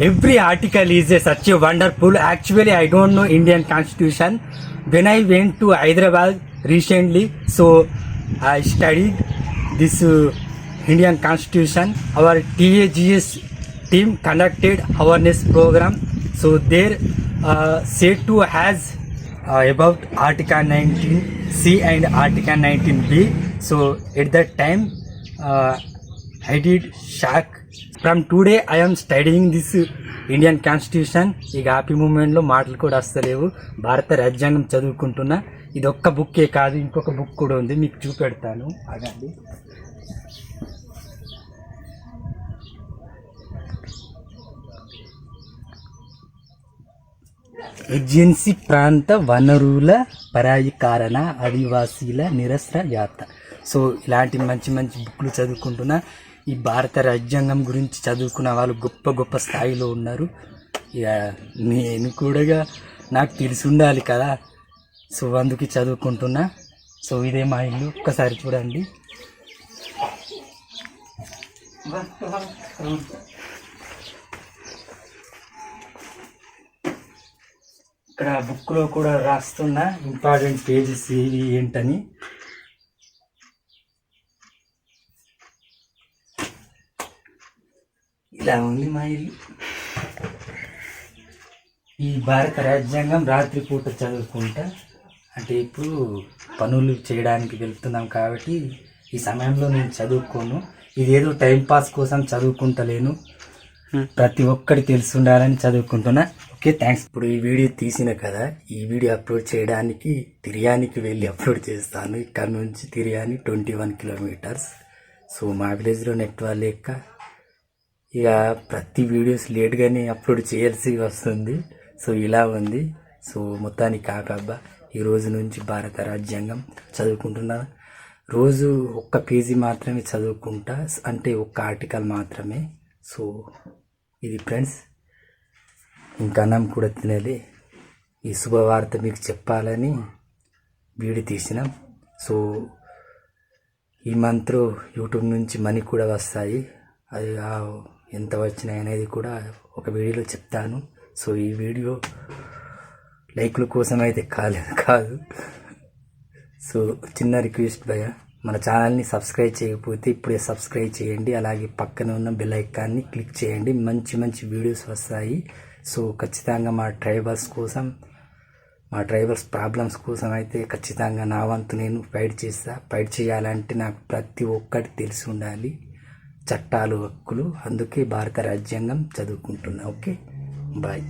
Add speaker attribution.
Speaker 1: every article is a, such a wonderful. Actually, I don't know Indian Constitution. When I went to Hyderabad recently, so I studied this uh, Indian Constitution. Our TAGS team conducted awareness program. So there, uh, to has uh, about Article 19C and Article 19B. So at that time, uh, I did shock. From today, I am studying this Indian constitution ఇక happy మూమెంట్లో మాటలు కూడా వస్తలేవు. భారత రాజ్యాంగం చదువుకుంటున్నా. ఇది ఒక్క బుక్కే కాదు ఇంకొక బుక్ కూడా ఉంది. మీకు చూపెడతాను. అదండి. ఏజెన్సీ ప్రాంత వనరుల పరాయీకరణ ఆదివాసీల నిరస్ర యాత్ర. సో ఇలాంటి మంచి మంచి బుక్లు చదువుకుంటున్నా. ఈ భారత రాజ్యాంగం గురించి చదువుకున్న వాళ్ళు గొప్ప గొప్ప స్థాయిలో ఉన్నారు. ఇక నేను కూడా నాకు తెలిసి ఉండాలి కదా. సో అందుకే చదువుకుంటున్నా. సో ఇదే మా ఇల్లు. ఒక్కసారి చూడండి. ఇక్కడ బుక్లో కూడా రాస్తున్నా ఇంపార్టెంట్ పేజెస్ ఏవి ఏంటని ఇలా ఉంది మా ఇల్లు. ఈ భారత రాజ్యాంగం రాత్రిపూట చదువుకుంటా. అంటే ఇప్పుడు పనులు చేయడానికి వెళ్తున్నాం కాబట్టి ఈ సమయంలో నేను చదువుకోను. ఇదేదో టైం పాస్ కోసం చదువుకుంటలేను. ప్రతి ఒక్కటి తెలిసి ఉండాలని చదువుకుంటున్నా. ఓకే థ్యాంక్స్ ఇప్పుడు ఈ వీడియో తీసిన కదా ఈ వీడియో అప్లోడ్ చేయడానికి తిరియానికి వెళ్ళి అప్లోడ్ చేస్తాను. ఇక్కడ నుంచి Tiryani twenty one kilometres. So మా విలేజ్లో నెట్వర్క్ లేక ఇక ప్రతి వీడియోస్ లేట్గానే అప్లోడ్ చేయాల్సి వస్తుంది. సో ఇలా ఉంది. సో మొత్తానికి కాకబ్బా ఈ రోజు నుంచి భారత రాజ్యాంగం చదువుకుంటున్నా. రోజు ఒక్క పేజీ మాత్రమే చదువుకుంటా అంటే ఒక్క ఆర్టికల్ మాత్రమే. సో ఇది ఫ్రెండ్స్ ఇంకా అన్నం కూడా తినాలి. ఈ శుభవార్త మీకు చెప్పాలని వీడి తీసినాం. సో ఈ మంత్రు యూట్యూబ్ నుంచి మనీ కూడా వస్తాయి. అది ఎంత వచ్చినాయి అనేది కూడా ఒక వీడియోలో చెప్తాను. సో ఈ వీడియో లైక్ల కోసం అయితే కాలేదు కాదు. సో చిన్న రిక్వెస్ట్ భయ మన ఛానల్ని సబ్స్క్రైబ్ చేయకపోతే ఇప్పుడే సబ్స్క్రైబ్ చేయండి. అలాగే పక్కన ఉన్న బెల్ ఐకాన్ని క్లిక్ చేయండి. మంచి మంచి వీడియోస్ వస్తాయి. సో ఖచ్చితంగా మా ట్రైబల్స్ కోసం మా ట్రైబల్స్ ప్రాబ్లమ్స్ కోసం అయితే ఖచ్చితంగా నా వంతు నేను ఫైట్ చేస్తా. ఫైట్ చేయాలంటే నాకు ప్రతి ఒక్కటి తెలిసి ఉండాలి. చట్టాలు హక్కులు అందుకే భారత రాజ్యాంగం చదువుకుంటున్నా. ఓకే? బాయ్.